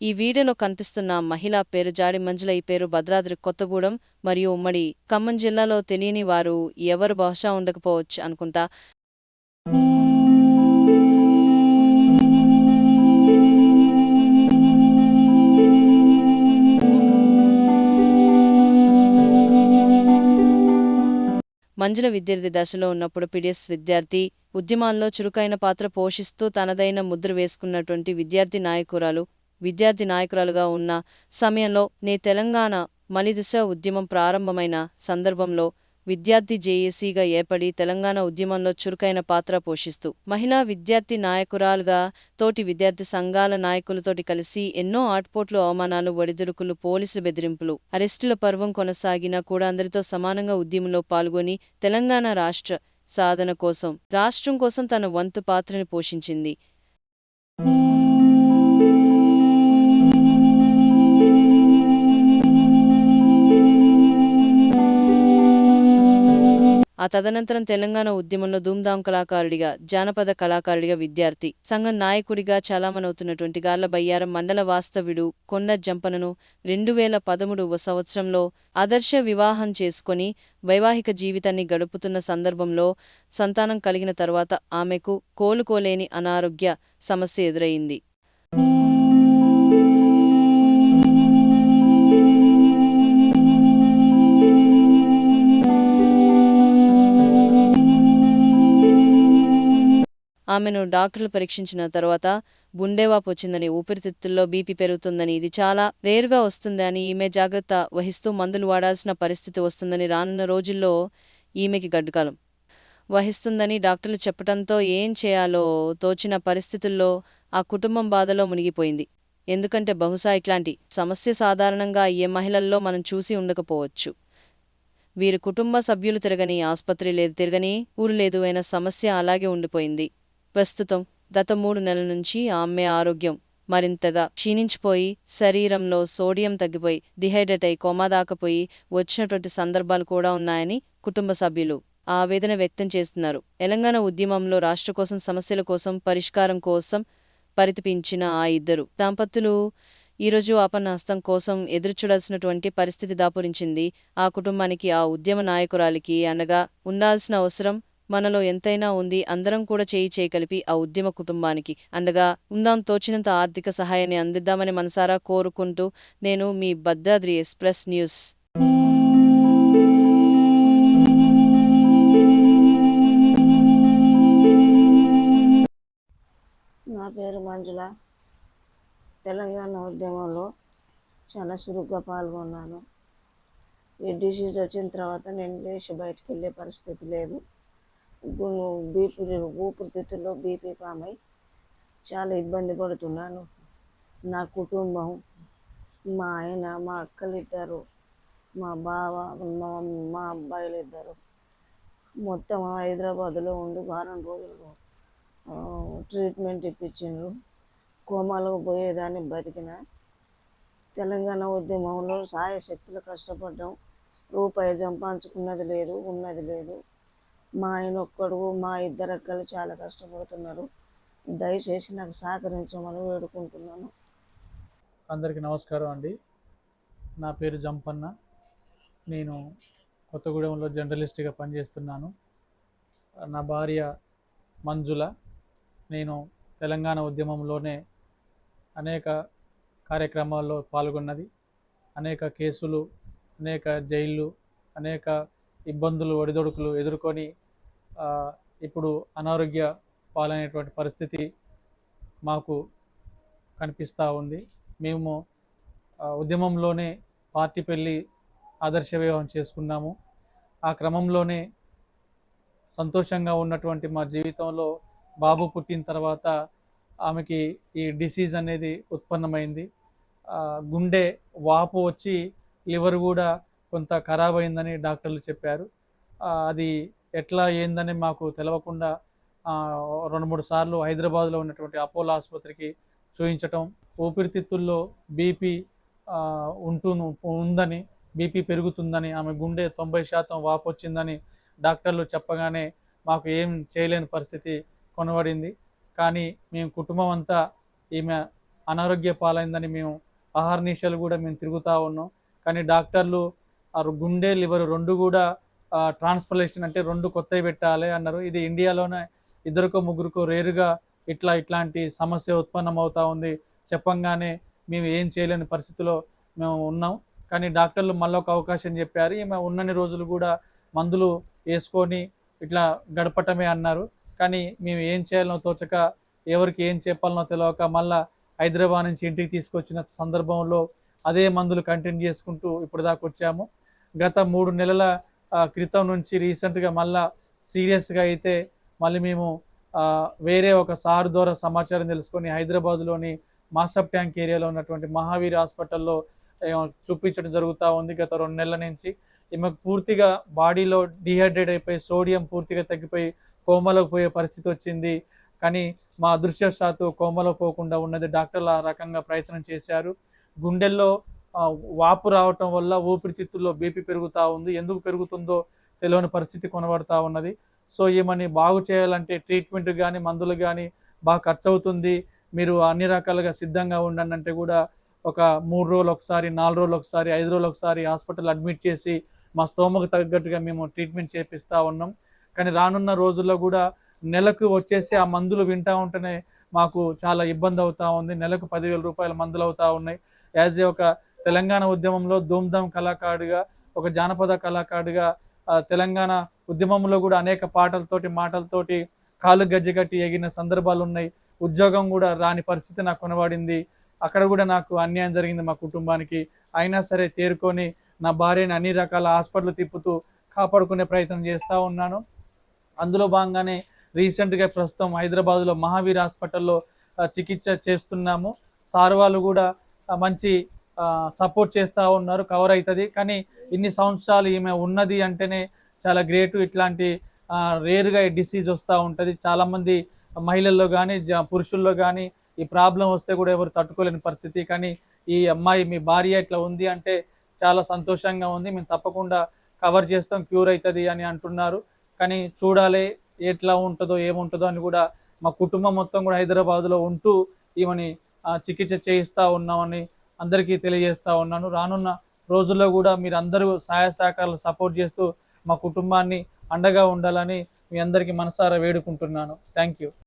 ఈ వీడియోలో కనిపిస్తున్న మహిళ పేరు జాడి మంజుల ఈ పేరు భద్రాద్రి కొత్తగూడెం మరియు ఉమ్మడి ఖమ్మం జిల్లాలో తెలియని వారు ఎవరు బహుశా ఉండకపోవచ్చు అనుకుంటా. మంజుల విద్యార్థి దశలో ఉన్నప్పుడు పిడిఎస్ విద్యార్థి ఉద్యమాల్లో చురుకైన పాత్ర పోషిస్తూ తనదైన ముద్ర వేసుకున్నటువంటి విద్యార్థి నాయకురాలు విద్యార్థి నాయకురాలుగా ఉన్న సమయంలో నే తెలంగాణ మలిదిశ ఉద్యమం ప్రారంభమైన సందర్భంలో విద్యార్థి జేఏసీగా ఏర్పడి తెలంగాణ ఉద్యమంలో చురుకైన పాత్ర పోషిస్తూ మహిళా విద్యార్థి నాయకురాలుగా తోటి విద్యార్థి సంఘాల నాయకులతోటి కలిసి ఎన్నో ఆట్పోట్లు అవమానాలు ఒడిదుడుకులు పోలీసుల బెదిరింపులు అరెస్టుల పర్వం కొనసాగినా కూడా అందరితో సమానంగా ఉద్యమంలో పాల్గొని తెలంగాణ రాష్ట్ర సాధన కోసం రాష్ట్రం కోసం తన వంతు పాత్రని పోషించింది. ఆ తదనంతరం తెలంగాణ ఉద్యమంలో ధూమ్ధాం కళాకారుడిగా జానపద కళాకారుడిగా విద్యార్థి సంఘం నాయకుడిగా చాలామనవుతున్నటువంటి గార్ల బయ్యారం మండల వాస్తవుడు కొండ జంపనను రెండు వేల పదమూడు సంవత్సరంలో ఆదర్శ వివాహం చేసుకొని వైవాహిక జీవితాన్ని గడుపుతున్న సందర్భంలో సంతానం కలిగిన తరువాత ఆమెకు కోలుకోలేని అనారోగ్య సమస్య ఎదురైంది. ఆమెను డాక్టర్లు పరీక్షించిన తర్వాత గుండెవాపు వచ్చిందని ఊపిరితిత్తుల్లో బీపీ పెరుగుతుందని ఇది చాలా రేరుగా వస్తుందని ఈమె జాగ్రత్త వహిస్తూ మందులు వాడాల్సిన పరిస్థితి వస్తుందని రానున్న రోజుల్లో ఈమెకి గడ్డుకాలం. వహిస్తుందని డాక్టర్లు చెప్పడంతో ఏం చేయాలో తోచిన పరిస్థితుల్లో ఆ కుటుంబం బాధలో మునిగిపోయింది. ఎందుకంటే బహుశా ఇట్లాంటి సమస్య సాధారణంగా ఏ మహిళల్లో మనం చూసి ఉండకపోవచ్చు. వీరి కుటుంబ సభ్యులు తిరగని ఆసుపత్రి లేదు తిరగని ఊరు లేదు అయిన సమస్య అలాగే ఉండిపోయింది. ప్రస్తుతం గత మూడు నెలల నుంచి ఆమె ఆరోగ్యం మరింతగా క్షీణించిపోయి శరీరంలో సోడియం తగ్గిపోయి డిహైడ్రేట్ అయి కోమా దాకపోయి వచ్చినటువంటి సందర్భాలు కూడా ఉన్నాయని కుటుంబ సభ్యులు ఆవేదన వ్యక్తం చేస్తున్నారు. తెలంగాణ ఉద్యమంలో రాష్ట్ర కోసం సమస్యల కోసం పరిష్కారం కోసం పరితపించిన ఆ ఇద్దరు దంపతులు ఈరోజు ఆపన్నహస్తం కోసం ఎదురుచూడాల్సినటువంటి పరిస్థితి దాపురించింది. ఆ కుటుంబానికి ఆ ఉద్యమ నాయకురాలికి అండగా ఉండాల్సిన అవసరం మనలో ఎంతైనా ఉంది అందరం కూడా చేయి చేయి కలిపి ఆ ఉద్యమ కుటుంబానికి. అండగా ఉందాం తోచినంత ఆర్థిక సహాయాన్ని అందిద్దామని మనసారా కోరుకుంటూ నేను మీ భద్రాద్రి ఎక్స్ప్రెస్ న్యూస్. నా పేరు మంజుల. తెలంగాణ ఉద్యమంలో చాలా చురుగ్గా పాల్గొన్నాను. ఈ డిసీజ్ వచ్చిన తర్వాత నేను లేచి బయటికి వెళ్ళే పరిస్థితి లేదు. బీపీ ఊపిరితిత్తుల్లో బీపీ కామై చాలా ఇబ్బంది పడుతున్నాను. నా కుటుంబం మా ఆయన మా అక్కలిద్దరు మా బావ మా మా అబ్బాయిలు ఇద్దరు మొత్తం హైదరాబాద్లో ఉండి వారం రోజులు ట్రీట్మెంట్ ఇప్పించిండ్రు. కోమాలో పోయేదాన్ని బతికిన తెలంగాణ ఉద్యమంలో సాయశక్తులు కష్టపడ్డాం. రూపాయి సంపాదించుకున్నది లేదు ఉన్నది లేదు. మా ఆయన ఒక్కడు మా ఇద్దరు అక్కలు చాలా కష్టపడుతున్నారు. దయచేసి నాకు సహకరించమని వేడుకుంటున్నాను. అందరికీ నమస్కారం అండి. నా పేరు జంపన్న. నేను కొత్తగూడెంలో జర్నలిస్ట్గా పనిచేస్తున్నాను. నా భార్య మంజుల. నేను తెలంగాణ ఉద్యమంలోనే అనేక కార్యక్రమాల్లో పాల్గొన్నది. అనేక కేసులు అనేక జైళ్ళు అనేక ఇబ్బందులు ఒడిదొడుకులు ఎదుర్కొని ఇప్పుడు అనారోగ్య పాలైనటువంటి పరిస్థితి మాకు కనిపిస్తూ ఉంది. మేము ఉద్యమంలోనే పార్టీ పెళ్ళి ఆదర్శ వివాహం చేసుకున్నాము. ఆ క్రమంలోనే సంతోషంగా ఉన్నటువంటి మా జీవితంలో బాబు పుట్టిన తర్వాత ఆమెకి ఈ డిసీజ్ అనేది ఉత్పన్నమైంది. గుండె వాపు వచ్చి లివర్ కూడా కొంత ఖరాబ్ అయిందని డాక్టర్లు చెప్పారు. అది ఎట్లా ఏందని మాకు తెలవకుండా రెండు మూడు సార్లు హైదరాబాద్లో ఉన్నటువంటి అపోలో ఆసుపత్రికి చూపించటం ఊపిరితిత్తుల్లో బీపీ ఉంటు ఉందని బీపీ పెరుగుతుందని ఆమె గుండె తొంభై శాతం వాపు వచ్చిందని డాక్టర్లు చెప్పగానే మాకు ఏం చేయలేని పరిస్థితి కొనబడింది. కానీ మేము కుటుంబం అంతా ఈమె అనారోగ్య పాలైందని మేము ఆహార్నిశలు కూడా మేము తిరుగుతూ ఉన్నాం. కానీ డాక్టర్లు గుండె లివర్ రెండు కూడా ట్రాన్స్ఫర్లేషన్ అంటే రెండు కొత్తవి పెట్టాలి అన్నారు. ఇది ఇండియాలోనే ఇద్దరికో ముగ్గురుకో రేరుగా ఇట్లా ఇట్లాంటి సమస్య ఉత్పన్నం అవుతూ ఉంది. చెప్పంగానే మేము ఏం చేయలేని పరిస్థితిలో మేము ఉన్నాం. కానీ డాక్టర్లు మళ్ళీ ఒక అవకాశం చెప్పారు. ఈమె ఉన్నన్ని రోజులు కూడా మందులు వేసుకొని ఇట్లా గడపటమే అన్నారు. కానీ మేము ఏం చేయాలనో తోచక ఎవరికి ఏం చెప్పాలనో తెలియక మళ్ళా హైదరాబాద్ నుంచి ఇంటికి తీసుకొచ్చిన సందర్భంలో అదే మందులు కంటిన్యూ చేసుకుంటూ ఇప్పుడు దాకా వచ్చాము. గత మూడు నెలల క్రితం నుంచి రీసెంట్గా మళ్ళా సీరియస్గా అయితే మళ్ళీ మేము వేరే ఒక సార్ ద్వారా సమాచారం తెలుసుకొని హైదరాబాద్లోని మాసప్ ట్యాంక్ ఏరియాలో ఉన్నటువంటి మహావీర్ హాస్పిటల్లో చూపించడం జరుగుతూ ఉంది గత రెండు నెలల నుంచి. ఈమెకు పూర్తిగా బాడీలో డిహైడ్రేట్ అయిపోయి సోడియం పూర్తిగా తగ్గిపోయి కోమలోకి పోయే పరిస్థితి వచ్చింది. కానీ మా అదృష్టవశాత్తు కోమలో పోకుండా ఉన్నది డాక్టర్లు ఆ రకంగా ప్రయత్నం చేశారు. గుండెల్లో వాపు రావటం వల్ల ఊపిరితిత్తుల్లో బీపీ పెరుగుతూ ఉంది. ఎందుకు పెరుగుతుందో తెలియని పరిస్థితి కొనబడతా ఉన్నది. సో ఈమెని బాగు చేయాలంటే ట్రీట్మెంట్ కానీ మందులు కానీ బాగా ఖర్చు అవుతుంది మీరు అన్ని రకాలుగా సిద్ధంగా ఉండండి అంటే కూడా ఒక మూడు రోజులు ఒకసారి నాలుగు రోజులు ఒకసారి ఐదు రోజులు ఒకసారి హాస్పిటల్ అడ్మిట్ చేసి మా స్తోమకు తగ్గట్టుగా మేము ట్రీట్మెంట్ చేపిస్తూ ఉన్నాం. కానీ రానున్న రోజుల్లో కూడా నెలకు వచ్చేసి ఆ మందులు వింటా ఉంటేనే మాకు చాలా ఇబ్బంది అవుతా ఉంది. నెలకు పదివేల రూపాయల మందులు అవుతా ఉన్నాయి. యాజ్ ఏ ఒక తెలంగాణ ఉద్యమంలో ధూమ్ధామ్ కళాకారుడిగా ఒక జానపద కళాకారుడిగా తెలంగాణ ఉద్యమంలో కూడా అనేక పాటలతోటి మాటలతోటి కాలు గజ్జగట్టి ఎగిన సందర్భాలు ఉన్నాయి. ఉద్యోగం కూడా రాని పరిస్థితి నాకు కొనబడింది. అక్కడ కూడా నాకు అన్యాయం జరిగింది మా కుటుంబానికి. అయినా సరే తేరుకొని నా భార్యని అన్ని రకాల హాస్పిటల్ తిప్పుతూ కాపాడుకునే ప్రయత్నం చేస్తూ ఉన్నాను. అందులో భాగంగానే రీసెంట్గా ప్రస్తుతం హైదరాబాద్లో మహావీర్ హాస్పిటల్లో చికిత్స చేస్తున్నాము. సార్ వాళ్ళు కూడా మంచి సపోర్ట్ చేస్తూ ఉన్నారు కవర్ అవుతుంది కానీ ఇన్ని సంవత్సరాలు ఈమె ఉన్నది అంటేనే చాలా గ్రేట్. ఇట్లాంటి రేరుగా ఈ డిసీజ్ వస్తూ ఉంటుంది. చాలామంది మహిళల్లో కానీ పురుషుల్లో కానీ ఈ ప్రాబ్లం వస్తే కూడా ఎవరు తట్టుకోలేని పరిస్థితి. కానీ ఈ అమ్మాయి మీ భార్య ఇట్లా ఉంది అంటే చాలా సంతోషంగా ఉంది. మేము తప్పకుండా కవర్ చేస్తాం క్యూర్ అవుతుంది అని అంటున్నారు. కానీ చూడాలి ఎట్లా ఉంటుందో ఏముంటుందో అని కూడా మా కుటుంబం మొత్తం కూడా హైదరాబాద్లో ఉంటూ ఈమెని చికిత్స చేయిస్తూ ఉన్నామని అందరికీ తెలియజేస్తూ ఉన్నాను. రానున్న రోజుల్లో కూడా మీరు అందరూ సహాయ సహకారాలు సపోర్ట్ చేస్తూ మా కుటుంబాన్ని అండగా ఉండాలని మీ అందరికీ మనసారా వేడుకుంటున్నాను. Thank you.